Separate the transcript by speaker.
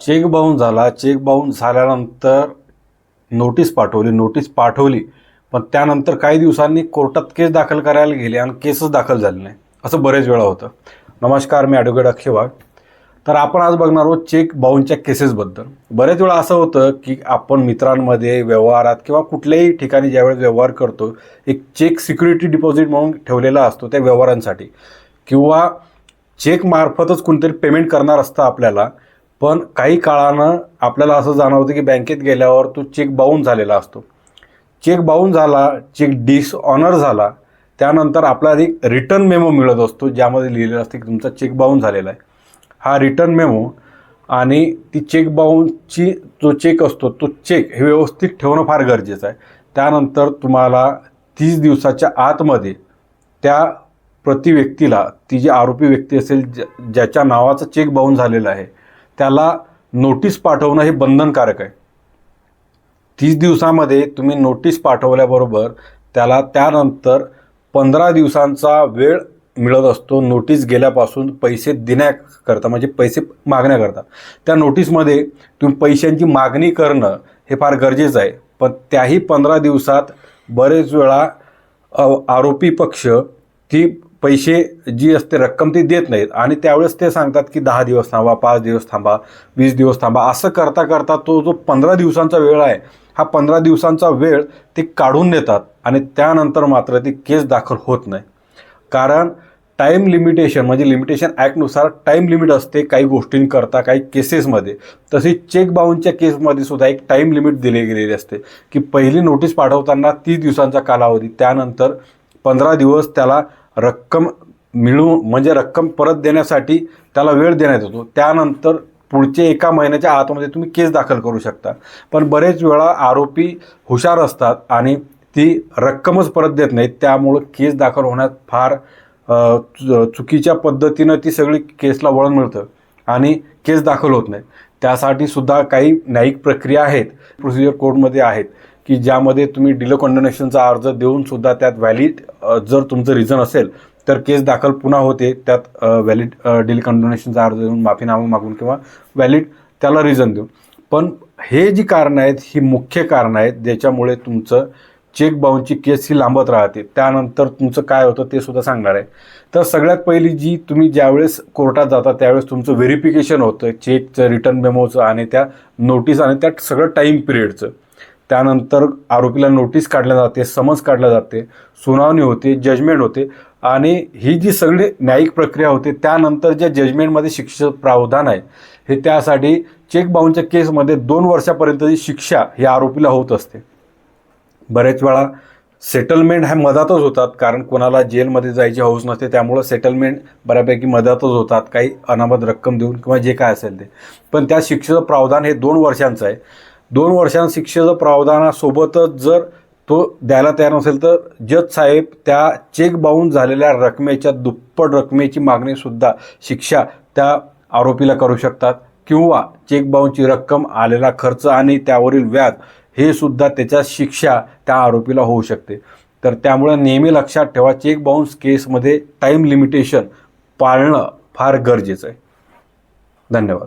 Speaker 1: Check bounce झाला cheque bounce झाल्यानंतर notice पाठवली नोटीस पाठवली. पण त्यानंतर काही दिवसांनी कोर्टात केस दाखल करायला गेले आणि केसच दाखल झाले नाही. असं बरेच वेळा होतं. नमस्कार मी ॲडव्होकेट अक्षय वाघ. तर आपण आज बघणार आहोत चेक बाउन्सच्या केसेसबद्दल. बरेच वेळा असं होतं की आपण मित्रांमध्ये व्यवहारात किंवा कुठल्याही ठिकाणी ज्यावेळेस व्यवहार करतो एक चेक सिक्युरिटी डिपॉझिट म्हणून ठेवलेला असतो त्या व्यवहारांसाठी. किंवा चेकमार्फतच कोणतरी पेमेंट करणार असतं आपल्याला पण काही काळानं आपल्याला असं जाणवतं की बँकेत गेल्यावर तो चेक बाउन झालेला असतो. चेक बाउन झाला चेक डिसऑनर झाला त्यानंतर आपल्याला एक रिटर्न मेमो मिळत असतो ज्यामध्ये लिहिलेलं असतं की तुमचा चेक बाउन झालेला आहे. हा रिटर्न मेमो आणि ती चेक बाउन्सची जो चेक असतो तो चेक हे व्यवस्थित ठेवणं फार गरजेचं आहे. त्यानंतर तुम्हाला तीस दिवसाच्या आतमध्ये त्या प्रति व्यक्तीला ती जी आरोपी व्यक्ती असेल ज्या ज्याच्या नावाचा चेक बाउन झालेला आहे त्याला नोटीस पाठवणं हे बंधनकारक आहे. तीस दिवसामध्ये तुम्ही नोटीस पाठवल्याबरोबर त्याला त्यानंतर पंधरा दिवसांचा वेळ मिळत असतो नोटीस गेल्यापासून पैसे देण्याकरता म्हणजे पैसे मागण्याकरता. त्या नोटीसमध्ये तुम्ही पैशांची मागणी करणं हे फार गरजेचं आहे. पण त्याही पंधरा दिवसात बरेच वेळा आरोपी पक्ष ती पैसे जी असते रक्कम ती देत नाहीत. आणि त्यावेळेस ते सांगतात की दहा दिवस थांबा पाच दिवस थांबा वीस दिवस थांबा. असं करता करता तो जो पंधरा दिवसांचा वेळ आहे हा पंधरा दिवसांचा वेळ ते काढून देतात आणि त्यानंतर मात्र ती केस दाखल होत नाही. कारण टाईम लिमिटेशन म्हणजे लिमिटेशन ॲक्टनुसार टाईम लिमिट असते काही गोष्टींकरता काही केसेसमध्ये तसेच चेक बाउन्सच्या केसमध्ये सुद्धा एक टाईम लिमिट दिली गेलेली असते की पहिली नोटीस पाठवताना तीस दिवसांचा कालावधी त्यानंतर पंधरा दिवस त्याला रक्कम मिळवून म्हणजे रक्कम परत देण्यासाठी त्याला वेळ देण्यात येतो. त्यानंतर पुढचे एका महिन्याच्या आतमध्ये तुम्ही केस दाखल करू शकता. पण बरेच वेळा आरोपी हुशार असतात आणि ती रक्कमच परत देत नाहीत. त्यामुळं केस दाखल होण्यात फार चुकीच्या पद्धतीनं ती सगळी केसला वळण मिळतं आणि केस दाखल होत नाही त्यासाठी सुद्धा काही न्यायिक प्रक्रिया आहेत. प्रोसिजर कोडमध्ये आहेत. की ज्यामध्ये तुम्ही डिलो कंडोनेशनचा अर्ज देऊन सुद्धा त्यात व्हॅलिड जर तुमचं रिझन असेल तर केस दाखल पुन्हा होते त्यात व्हॅलिड डिल कंडोनेशनचा अर्ज देऊन माफीनामा मागून किंवा व्हॅलिड त्याला रिझन देऊन. पण हे जी कारणं आहेत ही मुख्य कारणं आहेत ज्याच्यामुळे तुमचं चेक बाउन्सची केस ही लांबत राहते त्यानंतर तुमचं काय होतं ते सुद्धा सांगणार आहे. तर सगळ्यात पहिली जी तुम्ही ज्यावेळेस कोर्टात जाता त्यावेळेस तुमचं व्हेरिफिकेशन होतं चेकचं रिटर्न मेमोचं आणि त्या नोटीस आणि त्या सगळं टाईम पिरियडचं त्यानंतर आरोपीला नोटीस काढल्या जाते समज काढल्या जाते सुनावणी होते जजमेंट होते आणि ही जी सगळी न्यायिक प्रक्रिया होते त्यानंतर ज्या जजमेंटमध्ये शिक्षेचं प्रावधान आहे हे त्यासाठी चेक बाउन्सच्या केसमध्ये दोन वर्षापर्यंतची शिक्षा ही आरोपीला होत असते. बरेच वेळा सेटलमेंट ह्या मधातच होतात कारण कोणाला जेलमध्ये जायची हौस नसते त्यामुळं सेटलमेंट बऱ्यापैकी मधातच होतात काही अनामत रक्कम देऊन किंवा जे काय असेल ते. पण त्या शिक्षेचं प्रावधान हे दोन वर्षांचं आहे. दोन वर्षांत शिक्षेचं प्रावधानासोबतच जर तो द्यायला तयार नसेल तर जज साहेब त्या चेक बाउन झालेल्या रकमेच्या दुप्पट रकमेची मागणीसुद्धा शिक्षा त्या आरोपीला करू शकतात किंवा चेक बाउनची रक्कम आलेला खर्च आणि त्यावरील व्याज हे सुद्धा त्याच्या शिक्षा त्या आरोपीला होऊ शकते. तर त्यामुळे नेहमी लक्षात ठेवा चेक बाउन्स केसमध्ये टाईम लिमिटेशन पाळणं फार गरजेचं आहे. धन्यवाद.